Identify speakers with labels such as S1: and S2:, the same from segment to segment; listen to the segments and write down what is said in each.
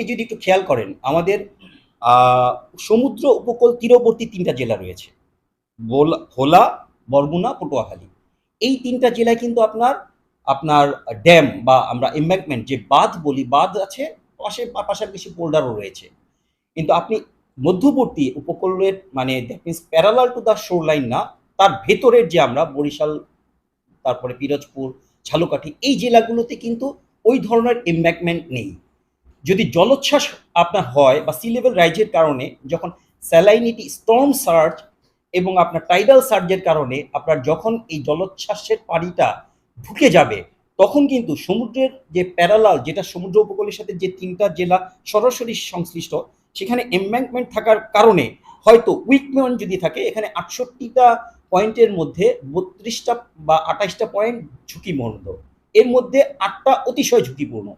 S1: আপনি যদি একটু খেয়াল করেন, আমাদের সমুদ্র উপকূল তীরবর্তী তিনটা জেলা রয়েছে। ভোলা বরগুনা, পটুয়াখালী। এই তিনটা জেলায় কিন্তু আপনার আপনার ড্যাম বা আমরা এম্বাঙ্কমেন্ট যে বাঁধ বলি, বাঁধ আছে, পাশে পাশাপাশি পোল্ডারও রয়েছে। কিন্তু আপনি মধ্যবর্তী উপকূলের মানে that means parallel to the shoreline না, তার ভেতরের যে আমরা বরিশাল, তারপরে পিরোজপুর, ঝালকাঠি, এই জেলাগুলোতে কিন্তু ওই ধরনের এম্বাঙ্কমেন্ট নেই। যদি জলোচ্ছ্বাস আপনার হয় বা সি লেভেল রাইজের কারণে, যখন স্যালাইনিটি স্টর্ম সার্চ এবং আপনার টাইডাল সার্জের কারণে আপনার যখন এই জলোচ্ছ্বাসের পানিটা ঢুকে যাবে, তখন কিন্তু সমুদ্রের যে প্যারালাল যেটা সমুদ্র উপকূলের সাথে যে তিনটা জেলা সরাসরি সংশ্লিষ্ট, সেখানে এম্বাঙ্কমেন্ট থাকার কারণে হয়তো উইক পয়েন্ট যদি থাকে, এখানে আটষট্টিটা পয়েন্টের মধ্যে বত্রিশটা বা আঠাশটা পয়েন্ট ঝুঁকিপূর্ণ। এর মধ্যে আটটা অতিশয় ঝুঁকিপূর্ণ।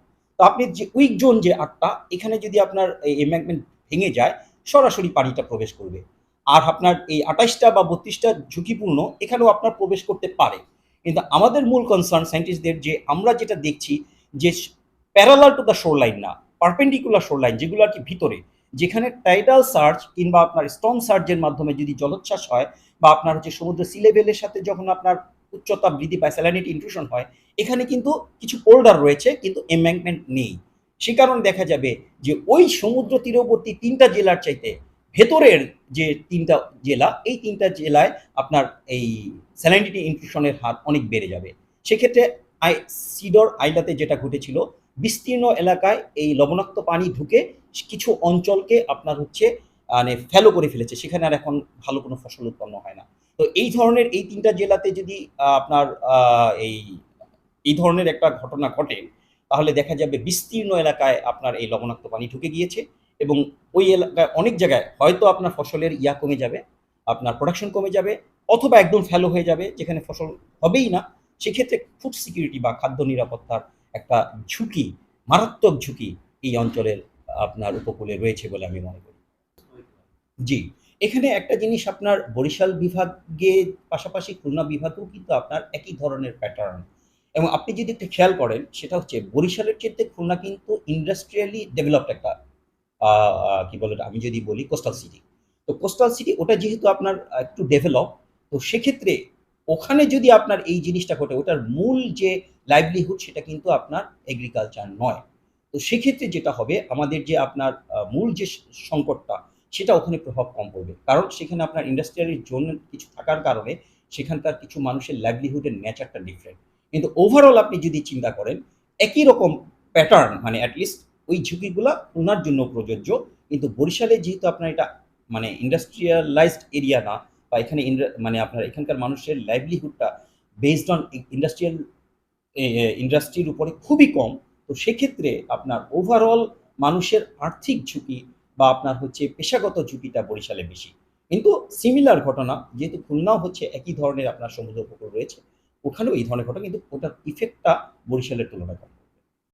S1: আপনি যে উইক জোন যে আটটা, এখানে যদি আপনার এই এম্বাঙ্কমেন্ট ভেঙে যায়, সরাসরি পানিটা প্রবেশ করবে। আর আপনার এই আঠাশটা বা বত্রিশটা ঝুঁকিপূর্ণ, এখানেও আপনার প্রবেশ করতে পারে। কিন্তু আমাদের মূল কনসার্ন সায়েন্টিস্টদের যে আমরা যেটা দেখছি, যে প্যারালাল টু দ্য শোর লাইন না পারপেন্ডিকুলার শোর লাইন যেগুলো আর কি ভিতরে, যেখানে টাইডাল সার্চ কিংবা আপনার স্টর্ম সার্চের মাধ্যমে যদি জলোচ্ছ্বাস হয়, বা আপনার হচ্ছে সমুদ্র সি লেভেলের সাথে যখন আপনার উচ্চতা বৃদ্ধি পায় স্যালানিটি ইনক্লুশন হয়, এখানে কিন্তু কিছু পোল্ডার রয়েছে, কিন্তু এম্বাঙ্কমেন্ট নেই। সে কারণে দেখা যাবে যে ওই সমুদ্র তীরবর্তী তিনটা জেলার চাইতে ভেতরের যে তিনটা জেলা, এই তিনটা জেলায় আপনার এই স্যালানিটি ইনক্লুশনের হার অনেক বেড়ে যাবে। সেক্ষেত্রে আই, সিডর আইলাতে যেটা ঘটেছিল, বিস্তীর্ণ এলাকায় এই লবণাক্ত পানি ঢুকে কিছু অঞ্চলকে আপনার হচ্ছে মানে ফ্যালো করে ফেলেছে। সেখানে আর এখন ভালো কোনো ফসল উৎপন্ন হয় না। তো এই ধরনের এই তিনটা জেলাতে যদি আপনার এই এই ধরনের একটা ঘটনা ঘটে, তাহলে দেখা যাবে বিস্তীর্ণ এলাকায় আপনার এই লবণাক্ত পানি ঢুকে গিয়েছে এবং ওই এলাকায় অনেক জায়গায় হয়তো আপনার ফসলের ইয়া কমে যাবে, আপনার প্রোডাকশন কমে যাবে অথবা একদম ফ্যালো হয়ে যাবে, যেখানে ফসল হবেই না। সেক্ষেত্রে ফুড সিকিউরিটি বা খাদ্য নিরাপত্তার একটা ঝুঁকি, মারাত্মক ঝুঁকি এই অঞ্চলের আপনার উপকূলে রয়েছে বলে আমি মনে করি। জি। এখানে একটা জিনিস আপনার বরিশাল বিভাগে পাশাপাশি খুলনা বিভাগেও কিন্তু আপনার একই ধরনের প্যাটার্ন এবং আপনি যদি একটু খেয়াল করেন, সেটা হচ্ছে বরিশালের ক্ষেত্রে খুলনা কিন্তু ইন্ডাস্ট্রিয়ালি ডেভেলপড একটা কি বলে? আমি যদি বলি কোস্টাল সিটি তো কোস্টাল সিটি ওটা যেহেতু আপনার একটু ডেভেলপ তো সেক্ষেত্রে ওখানে যদি আপনার এই জিনিসটা ঘটে, ওটার মূল যে লাইভলিহুড সেটা কিন্তু আপনার এগ্রিকালচার নয়। তো সেক্ষেত্রে যেটা হবে, আমাদের যে আপনার মূল যে সংকটটা সেটা ওখানে প্রভাব কম পড়বে। কারণ সেখানে আপনার ইন্ডাস্ট্রিয়াল জোন কিছু থাকার কারণে সেখানকার কিছু মানুষের লাইভলিহুডের নেচারটা ডিফারেন্ট কিন্তু ওভারঅল আপনি যদি চিন্তা করেন, একই রকম প্যাটার্ন মানে অ্যাটলিস্ট ওই ঝুঁকিগুলা ওনার জন্য প্রযোজ্য। কিন্তু বরিশালে যেহেতু আপনার এটা মানে ইন্ডাস্ট্রিয়ালাইজড এরিয়া না, বা এখানে মানে আপনার এখানকার মানুষের লাইভলিহুডটা বেসড অন ইন্ডাস্ট্রিয়াল ইন্ডাস্ট্রির উপরে খুবই কম। তো সেক্ষেত্রে আপনার ওভারঅল মানুষের আর্থিক ঝুঁকি বা আপনার হচ্ছে পেশাগত ঝুঁকিটা বরিশালে বেশি। কিন্তু সিমিলার ঘটনা, যেহেতু খুলনাও হচ্ছে একই ধরনের আপনার সমুদ্র উপকূল রয়েছে, ওখানেও এই ধরনের ঘটনা, কিন্তু ওটার ইফেক্টটা বরিশালের তুলনায় কম।